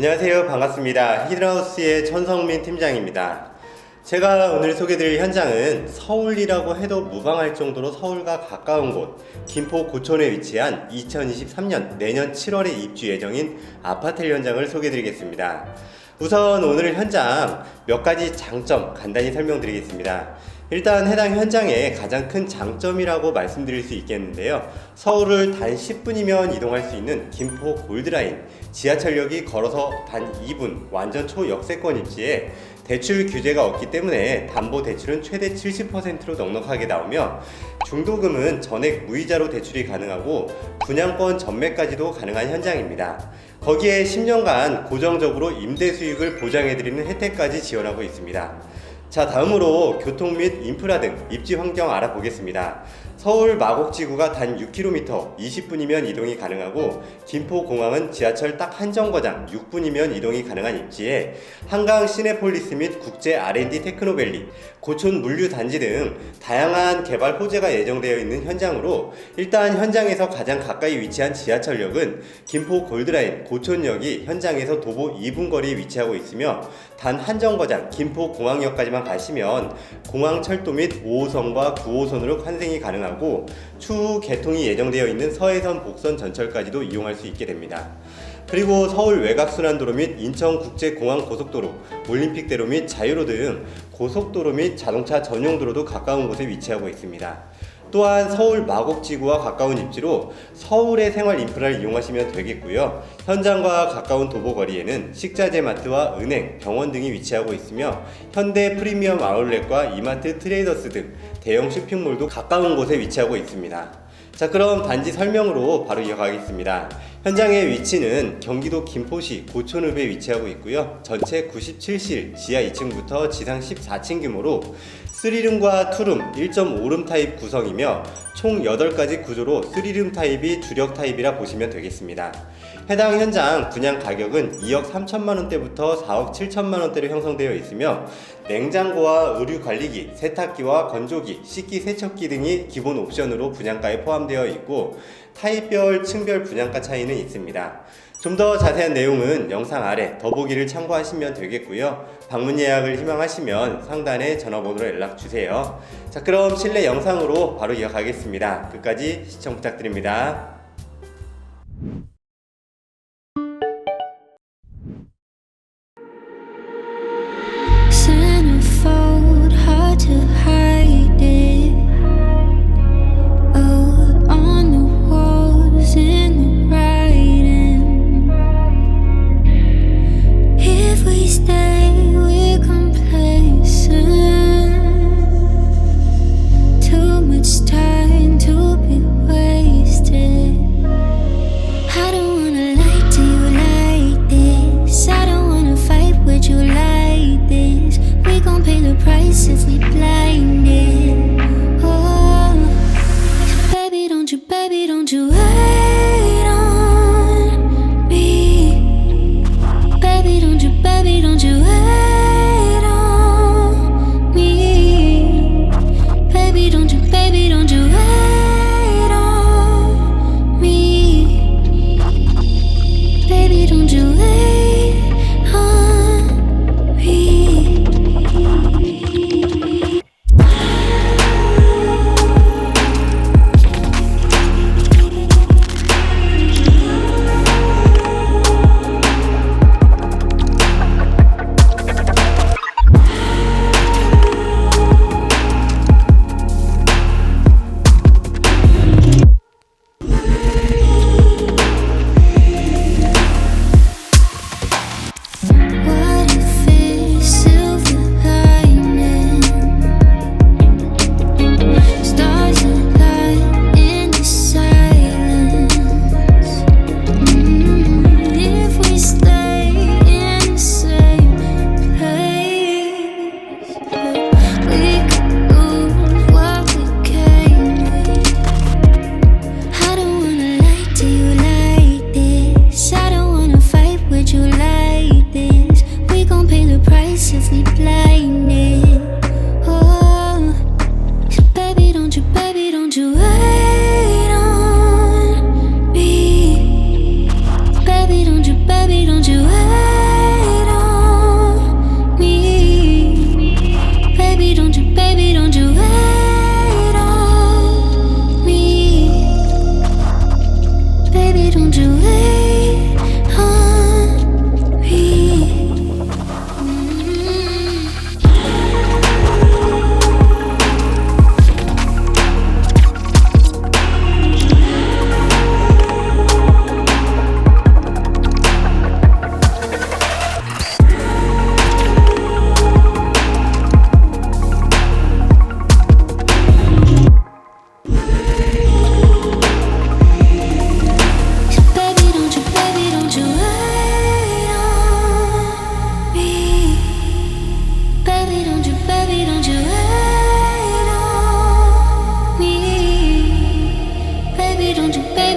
안녕하세요. 반갑습니다. 히드라우스의 천성민 팀장입니다. 제가 오늘 소개드릴 현장은 서울이라고 해도 무방할 정도로 서울과 가까운 곳, 김포 고촌에 위치한 2023년 내년 7월에 입주 예정인 아파트 현장을 소개드리겠습니다. 우선 오늘 현장 몇 가지 장점 간단히 설명드리겠습니다. 일단 해당 현장의 가장 큰 장점이라고 말씀드릴 수 있겠는데요. 서울을 단 10분이면 이동할 수 있는 김포 골드라인, 지하철역이 걸어서 단 2분, 완전 초역세권 입지에 대출 규제가 없기 때문에 담보 대출은 최대 70%로 넉넉하게 나오며 중도금은 전액 무이자로 대출이 가능하고 분양권 전매까지도 가능한 현장입니다. 거기에 10년간 고정적으로 임대 수익을 보장해드리는 혜택까지 지원하고 있습니다. 자, 다음으로 교통 및 인프라 등 입지 환경 알아보겠습니다. 서울 마곡지구가 단 6km, 20분이면 이동이 가능하고 김포공항은 지하철 딱 한 정거장 6분이면 이동이 가능한 입지에 한강 시내폴리스 및 국제 R&D 테크노밸리, 고촌 물류단지 등 다양한 개발 호재가 예정되어 있는 현장으로 일단 현장에서 가장 가까이 위치한 지하철역은 김포 골드라인 고촌역이 현장에서 도보 2분 거리에 위치하고 있으며 단 한 정거장 김포공항역까지만 가시면 공항철도 및 5호선과 9호선으로 환승이 가능 하고 추후 개통이 예정되어 있는 서해선 복선 전철까지도 이용할 수 있게 됩니다. 그리고 서울 외곽순환도로 및 인천국제공항 고속도로, 올림픽대로 및 자유로 등 고속도로 및 자동차 전용도로도 가까운 곳에 위치하고 있습니다. 또한 서울 마곡지구와 가까운 입지로 서울의 생활 인프라를 이용하시면 되겠고요. 현장과 가까운 도보거리에는 식자재 마트와 은행, 병원 등이 위치하고 있으며 현대 프리미엄 아울렛과 이마트 트레이더스 등 대형 쇼핑몰도 가까운 곳에 위치하고 있습니다. 자 그럼 단지 설명으로 바로 이어가겠습니다. 현장의 위치는 경기도 김포시 고촌읍에 위치하고 있고요. 전체 97실, 지하 2층부터 지상 14층 규모로 3룸과 2룸, 1.5룸 타입 구성이며 총 8가지 구조로 3룸 타입이 주력 타입이라 보시면 되겠습니다. 해당 현장 분양 가격은 2억 3천만 원대부터 4억 7천만 원대로 형성되어 있으며 냉장고와 의류 관리기, 세탁기와 건조기, 식기 세척기 등이 기본 옵션으로 분양가에 포함되어 있고 타입별, 층별 분양가 차이는 있습니다. 좀 더 자세한 내용은 영상 아래 더보기를 참고하시면 되겠고요. 방문 예약을 희망하시면 상단에 전화번호로 연락 주세요. 자, 그럼 실내 영상으로 바로 이어가겠습니다. 끝까지 시청 부탁드립니다. 你终究被。